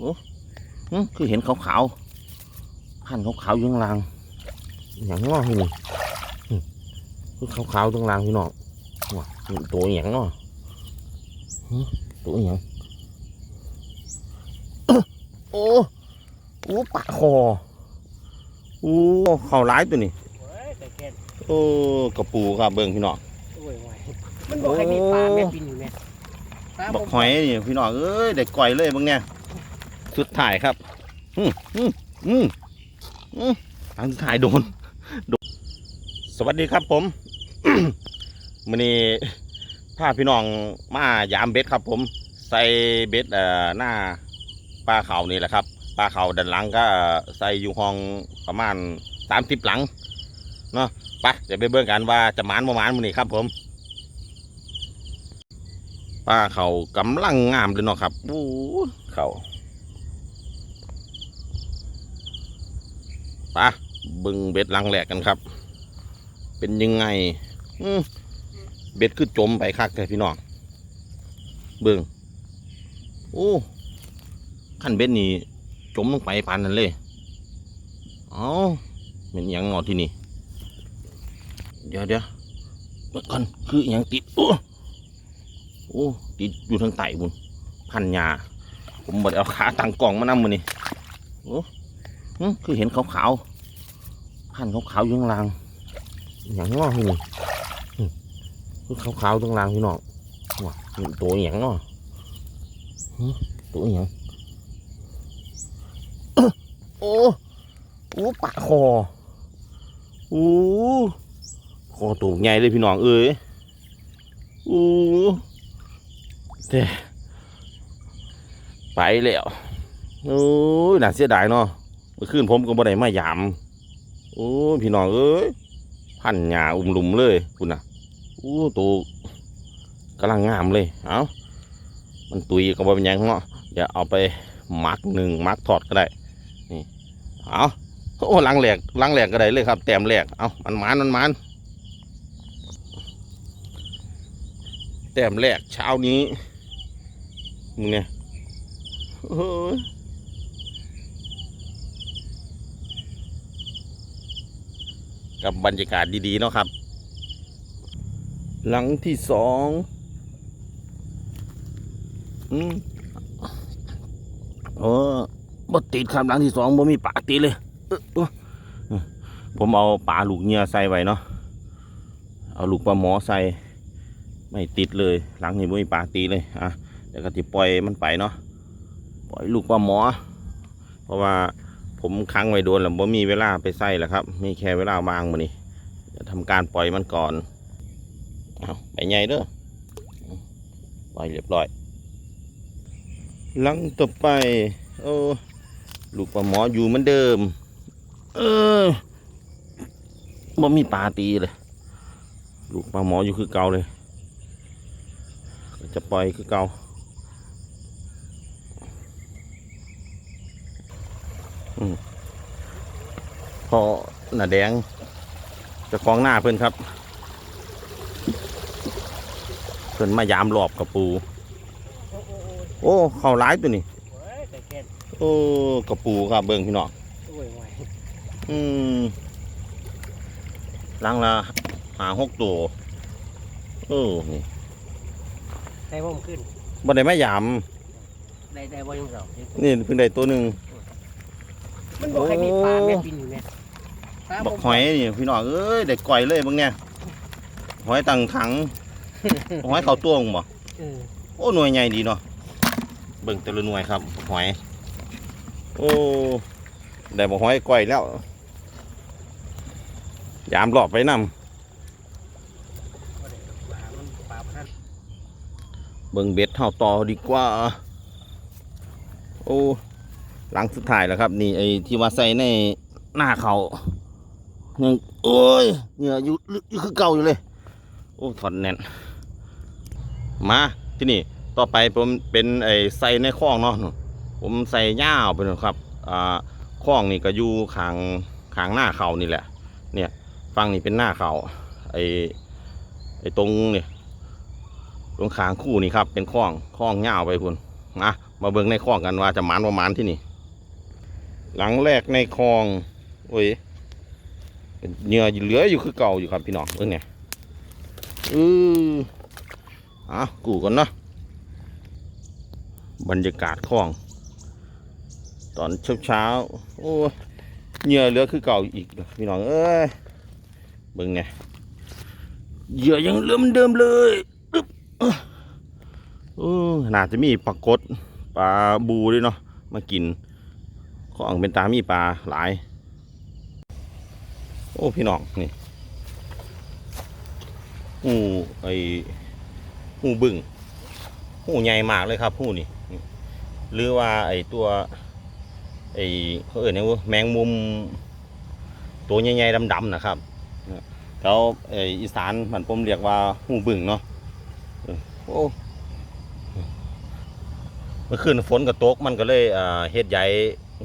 โอ้หึคือเห็นขาวๆพันขาวๆอยู่ข้างล่างอย่างง้อพี่นี่หึคือขาวๆตรงล่างพี่น้องว้านี่ตัวอย่างง้อหึตัวอย่างโอ้โอ้ปะคอโอ้เข่าร้ายตัวนี้เว้ยแต่แค่โอ้กระปูครับเบิ่งพี่น้องโอ้ยไหวมันบอกให้มีปลาแม่ปินอยู่แม่ปลาบอกหอยนี่พี่น้องเอ้ยเด็กก่อยเลยเบางเนี่ย สุดถ่ายครับ อืมอืมอืมอืมทางสุดถ่ายโดนโดนสวัสดีครับผมมื้อนี้พาพี่น้องมายามเบ็ดครับ ผม ใส่เบ็ดเอ่อหน้าปลาเขานี่แหละครับปลาเขาด้านหลังก็ใส่อยู่ห้องประมาณสามสิบหลังเนาะไปเดี๋ยวไปเบิ่งกันว่าจะหมานประมาณมื้อนี้ครับ ผมปลาเขากำลังงามเลยเนาะครับโอ้เขา ปลาบึงเบ็ดลังแหลกกันครับ เป็นยังไงเบ็ดคือจมไปคักเลยพี่น้องเบิ่งโอ้ขั้นเบ็ดนี่จมลงไปปานนั้นเลยเอาเป็นหยังงอที่นี่เดี๋ยวเดี๋ยวเบิ่งก่อนคืออหยังติดโอ้โอ้ติดอยู่ทางไต่บุญพันยาผมบดเอาขาตั้งกล่องมานำมือนี่โอ้ คือเห็นขาวๆพันขาวๆอยู่ข้างล่างอย่างงอพี่นี่คือขาวๆตรงล่างพี่น้องว้านี่ตัวอย่างงอตัวอย่างโอ้โอ้ปะคอโอ้คอตัวใหญ่เลยพี่น้องเอ้ยโอ้เด้ไปแล้วโอ้ยน่าเสียดายเนาะ มื่อคืนผมก็บ่ได้มายาม โอ้พี่น้องเอ้ยพันหญ้าอุ้มหลุมเลยคุณน่ะโอ้ตัวกำลังงามเลย เอามันตุยก็บ่เป็นยังเนาะเดี๋ยวเอาไปมักหนึ่งมักทอดก็ได้ นี่เอาโอ้ล้างแหลกล้างแหลกก็ได้เลยครับ แต้มแหลกเอามันมันมันมันแต้มแหลกเช้านี้มึงเนี่ยโอ้ย กับบรรยากาศดี ๆ เนาะครับ หลังที่สองอืมโอ้บ่ติดครับหลังที่สองบ่มีปลาติดเลย ผมเอาปลาลูกเงียใส่ไว้เนาะเอาลูกปลาหมอใส่ไม่ติดเลย หลังนี้บ่มีปลาตีเลยอะเดี๋ยวก็จะปล่อยมันไปเนาะปล่อยลูกปลาหมอ เพราะว่า ผมค้างไว้โดนแล้วผมมีเวลาไปใส่แหละครับ มีแค่เวลาวางมานี่จะทำการปล่อยมันก่อนเอาไปใหญ่เด้อปล่อยเรียบร้อย หลังต่อไปโอ้ลูกปลาหมออยู่เหมือนเดิม เออบ่มีปลาตีเลยลูกปลาหมออยู่คือเก่าเลย จะปล่อยคือเก่า พอหน้าแดงเจะคล้าของหน้าเพื่อนครับ เพื่อนมายามหลอบกับปูโอ้โอ้โอ้ยโอ้เข่าร้ายตัวนี้เว้ยแต่แค่โอ้กับปูครับเบิ่งพี่น้องโอ้ยไหวอืมลังละหาหกตัวเออนี่ได้บ่มขึ้นบ่ได้มายามได้ได้บ่ยังสองนี่เพิ่งได้ตัวหนึ่งมันบอกให้มีปลาแม่ปินอยู่แม่ปลา บอกหอยนี่พี่น้องเอ้ยเด็กก่อยเลยบางเนี่ยหอยตังถังหอยเขาต้วงบ่เออโอ้หน่วยใหญ่ดีเนาะเบิ่งแต่ละหน่วยครับหอย โอ้ได้บอกหอยก่อยแล้วยามหลอบไปนำปลามันปลาพันเบิ่งเบ็ดเท่าต่อดีกว่า โอ้หลังสุดท้ายแล้วครับ นี่ไอ้ที่ว่าใส่ในหน้าเขา ยังโอ้ยเหงื่ออยู่อยู่คือเก่าอยู่เลย โอ้ถอดแน่น มาที่นี่ต่อไปผมเป็นไอ้ใส่ในคลองเนาะผมใส่ย่าไปเลยครับอ่าคลองนี่ก็อยู่ขางขางหน้าเขานี่แหละ เนี่ยฟังนี่เป็นหน้าเขาไอ้ไอ้ตรงเนี่ยตรงขางคู่นี่ครับ เป็นคลองคลองย่าไปคุณนะมาเบิ่งในคลองกันว่าจะหมานประมาณที่นี่ หลังแรกในคลอง โอ้ย เป็นเหงื่อเหลืออยู่คือเก่าอยู่ครับพี่น้องเบิ่งเนี่ยอืออะกูกันเนาะบรรยากาศคลอง ตอนเช้าเช้าโอ้เหงื่อเหลือคือเก่าอีกพี่น้องเอ้ยเบิ่งเนี่ยเหยื่อยังเหลือเหมือนเดิมเลยอึ๊บเอ้ออน่าจะมีปลากดปลาบูด้วยเนาะมากินของเป็นตามีปลาหลาย โอ้พี่น้องนี่หูไอหูบึ้งหูใหญ่มากเลยครับหูนี่หรือว่าไอตัวไอเขาเอ่ยนะว่าแมงมุม ตัวใหญ่ๆดำๆนะครับแล้วไออีสานมันผมเรียกว่าหูบึ้งเนาะโอ้เมื่อคืนฝนกระตกมันก็เลยเฮ็ดใหญ่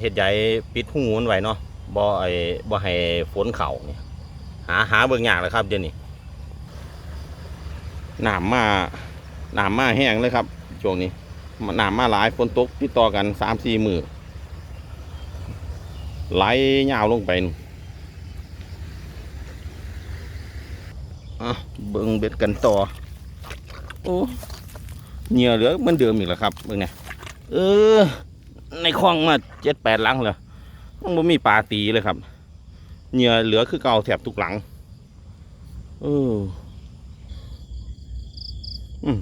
เห็ดใหญ่ปิดหูมันไว้เนาะ บ่ไอ้บ่ให้ฝนเข่าเนี่ยหาหาเบิ่งยากเลยครับเดี๋ยวนี้น้ำมาหน้ำมาแห้งเลยครับช่วงนี้หน้ำมาหลายฝนตกติดต่อกันสามสี่มือไหลยาวลงไปอะเบิ่งเบ็ดกันต่อโอ้เหงื่อเหลือเหมือนเดิมอีกแล้วครับเบิ่งไงเออในคลองมาเจ็ดแปดลังเลย มันบ่มีปลาตีเลยครับเหยื่อเหลือคือเก่าแถบทุกหลังเอออืม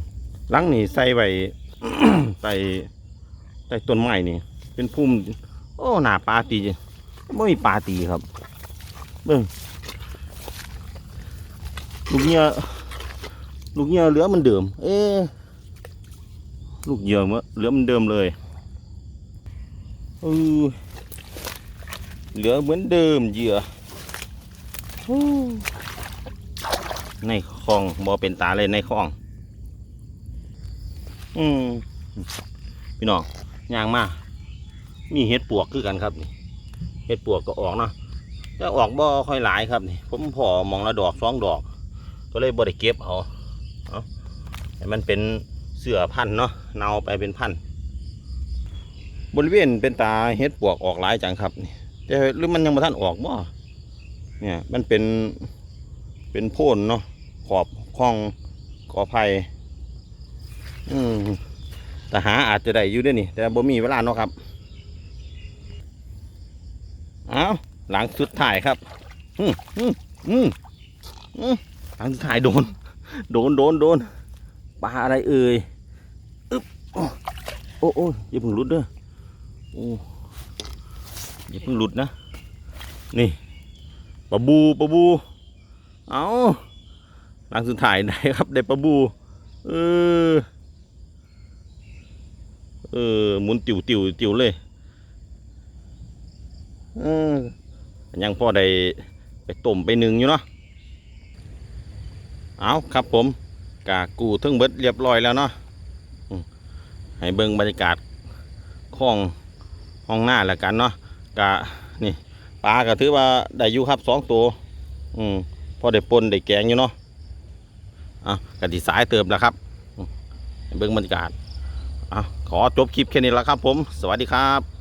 หลังนี่ใส่ไว้ใส่ใส่ต้นไม้นี่ เป็นพุ่มโอ้หนาปลาตีจไม่มีปลาตีครับเบิ่งลูกเหยื่อลูกเหยื่อเหลือมันเดิม เอ๊ลูกเหยื่อเหลือมันเดิมเลยเออ เหลือเหมือนเดิมเหยื่อฮู้ในคลองบอเป็นตาเลยในคลอง อืมพี่น้องย่างมา มีเห็ดปวกคือกันครับนี่เห็ดปวกก็ออกเนาะแต่ออกบ่ค่อยหลายครับนี่ผมพอมองละดอกสองดอก ก็เลยบ่ได้เก็บเอาเอาให้มันเป็นเสือพันธุ์เนาะเนาไปเป็นพันธุ์บริเวณเป็นตาเฮ็ดปวกออกหลายจังครับนี่ แต่หรือมันยังบ่ทันออกบ่เนี่ยมันเป็นเป็นโพนเนาะขอบคลองกอไผ่อืมแต่หาอาจจะได้อยู่ด้วยนี่ แต่บ่มีเวลาเนาะครับเอาหลังสุดท้ายครับ อืมอืมอืมอืมหลังสุดท้ายโดน โดนโดนโดนปลาอะไรเอ่ยอึ๊บโอ้โอ้ยอย่าเพิ่งหลุดเด้อโอ้ อย่าเพิ่งหลุดนะ นี่ปลาบูปลาบู เอาหลังสุดท้ายได้ครับได้ปลาบู เออ เออหมุนติวติวติวเลย เออ ยังพอได้ไปต้มไปหนึ่งอยู่เนาะ เอาครับผมกากูทึ่งเบิดเรียบร้อยแล้วเนาะให้เบิ่งบรรยากาศของห้องหน้าแล้วกันเนาะ กะนี่ปลาก็ถือว่าได้อยู่ครับสองตัว อืมพอได้ปนได้แกงอยู่เนาะอะกะติสายเติมแล้วครับอืมให้เบ่งบรรยากาศอะขอจบคลิปแค่นี้แล้วครับผม สวัสดีครับ